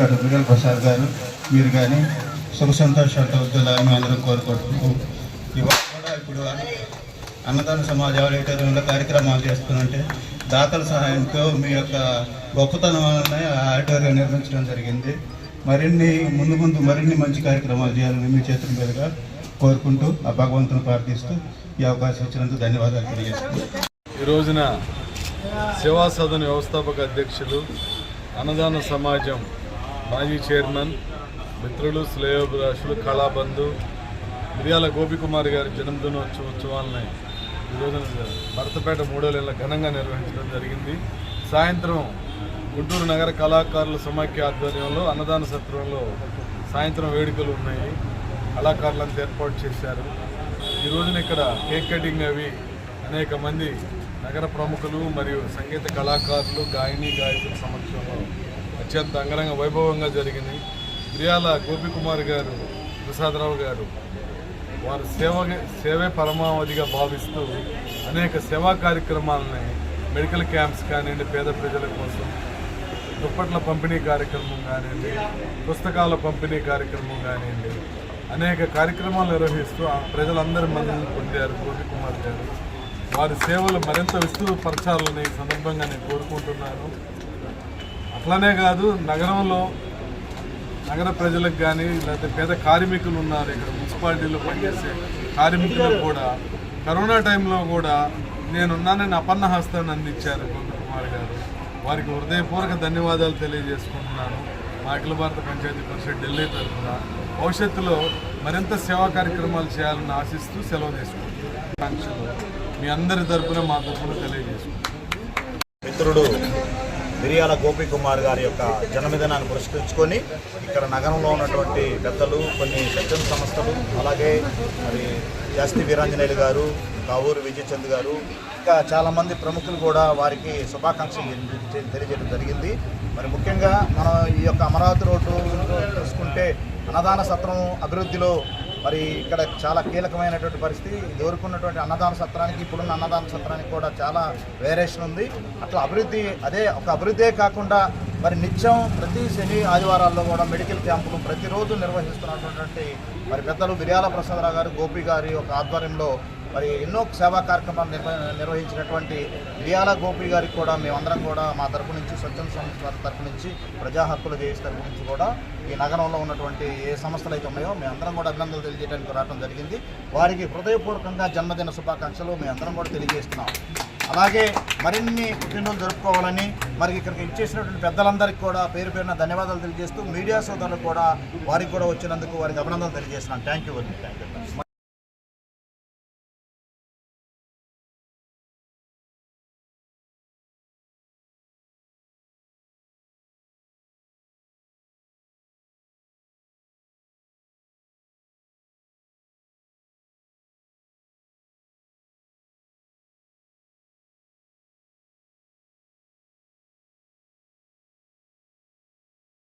ప్రసాద్ గారు మీరు కానీ సుఖ సంతోషాలతో వద్దులని మేము అందరం కోరుకుంటున్నాం ఇవాళ కూడా ఇప్పుడు అన్నదాన సమాజ ఆడిటోరియంలో కార్యక్రమాలు చేస్తున్నంటే దాతల సహాయంతో మీ యొక్క గొప్పతనం వలన ఆ ఆడిటోరియం నిర్మించడం జరిగింది. మరిన్ని ముందు ముందు మరిన్ని మంచి కార్యక్రమాలు చేయాలని మీ చేతుల మీదుగా కోరుకుంటూ ఆ భగవంతుని ప్రార్థిస్తూ ఈ అవకాశం ఇచ్చినందుకు ధన్యవాదాలు తెలియజేస్తున్నాను. ఈ రోజున సేవా సదన వ్యవస్థాపక అధ్యక్షులు అన్నదాన సమాజం మాజీ చైర్మన్ మిత్రులు శ్రేయోభిలాషులు కళాబంధు మిర్యాల గోపికుమార్ గారి జన్మదినోత్సవ ఉత్సవాలని ఈరోజు భరతపేట మూడో నెలల ఘనంగా నిర్వహించడం జరిగింది. సాయంత్రం గుంటూరు నగర కళాకారుల సమాఖ్య ఆధ్వర్యంలో అన్నదాన సత్రంలో సాయంత్రం వేడుకలు ఉన్నాయి. కళాకారులంతా ఏర్పాటు చేశారు. ఈ రోజున ఇక్కడ కేక్ కటింగ్ అవి అనేక మంది నగర ప్రముఖులు మరియు సంగీత కళాకారులు గాయని గాయకుల సమక్షంలో అత్యంత అంగరంగ వైభవంగా జరిగింది. మిర్యాల గోపికుమార్ గారు ప్రసాదరావు గారు వారు సేవ సేవే పరమావధిగా భావిస్తూ అనేక సేవా కార్యక్రమాలని మెడికల్ క్యాంప్స్ కానివ్వండి పేద ప్రజల కోసం దుప్పట్ల పంపిణీ కార్యక్రమం కానివ్వండి పుస్తకాల పంపిణీ కార్యక్రమం కానివ్వండి అనేక కార్యక్రమాలు నిర్వహిస్తూ ఆ ప్రజలందరి మద్దతు పొందారు గోపికుమార్ గారు. వారి సేవలు మరింత విస్తృతపరచాలని ఈ సందర్భంగా నేను కోరుకుంటున్నాను. అట్లనే కాదు నగరంలో నగర ప్రజలకు కానీ లేకపోతే పేద కార్మికులు ఉన్నారు ఇక్కడ మున్సిపాలిటీలో పనిచేసే కార్మికులకు కూడా. కరోనా టైంలో కూడా నేనున్నానని అపన్న హస్తాన్ని అందించారు కుమార్ గారు. వారికి హృదయపూర్వక ధన్యవాదాలు తెలియజేసుకుంటున్నాను. మా అఖిల భారత పంచాయతీ పరిషత్ ఢిల్లీ తరఫున భవిష్యత్తులో మరింత సేవా కార్యక్రమాలు చేయాలని ఆశిస్తూ సెలవు తీసుకుంటున్నాను. మీ అందరి తరఫున మా తరఫున తెలియజేసుకుంటున్నాను. మిత్రుడు మిరియాల గోపికుమార్ గారి యొక్క జన్మదినాన్ని పురస్కరించుకొని ఇక్కడ నగరంలో ఉన్నటువంటి పెద్దలు కొన్ని స్వచ్ఛంద సంస్థలు అలాగే మరి జాస్తి వీరాంజనేయులు గారు కావూరు విజయచంద్ గారు ఇంకా చాలామంది ప్రముఖులు కూడా వారికి శుభాకాంక్షలు తెలియజేయడం జరిగింది. మరి ముఖ్యంగా మనం ఈ యొక్క అమరావతి రోడ్డు చూసుకుంటే అన్నదాన సత్రం అభివృద్ధిలో మరి ఇక్కడ చాలా కీలకమైనటువంటి పరిస్థితి. ఇదివరకు ఉన్నటువంటి అన్నదాన సత్రానికి ఇప్పుడున్న అన్నదాన సత్రానికి కూడా చాలా వేరియేషన్ ఉంది. అట్లా అభివృద్ధి అదే ఒక అభివృద్ధే కాకుండా మరి నిత్యం ప్రతి శని ఆదివారాల్లో కూడా మెడికల్ క్యాంపులు ప్రతిరోజు నిర్వహిస్తున్నటువంటి మరి పెద్దలు బిర్యాల ప్రసాదరావు గారు గోపి గారి ఒక ఆధ్వర్యంలో మరి ఎన్నో సేవా కార్యక్రమాలు నిర్వ నిర్వహించినటువంటి బిర్యాల గోపి గారికి కూడా మేమందరం కూడా మా తరపు నుంచి స్వచ్ఛంద సంస్థ తరపు నుంచి ప్రజా హక్కుల జేఏసీ తరపు నుంచి కూడా ఈ నగరంలో ఉన్నటువంటి ఏ సంస్థలు అయితే ఉన్నాయో మేమందరం కూడా అభినందనలు తెలియజేయడానికి రావడం జరిగింది. వారికి హృదయపూర్వకంగా జన్మదిన శుభాకాంక్షలు మేమందరం కూడా తెలియజేస్తున్నాం. అలాగే మరిన్ని పుట్టినరోజులు జరుపుకోవాలని మరి ఇక్కడికి ఇచ్చేసినటువంటి పెద్దలందరికీ కూడా పేరు పేరున ధన్యవాదాలు తెలియజేస్తూ మీడియా సోదరులకు కూడా వారికి కూడా వచ్చినందుకు వారికి అభినందనలు తెలియజేస్తున్నాను థ్యాంక్ యూ థ్యాంక్ యూ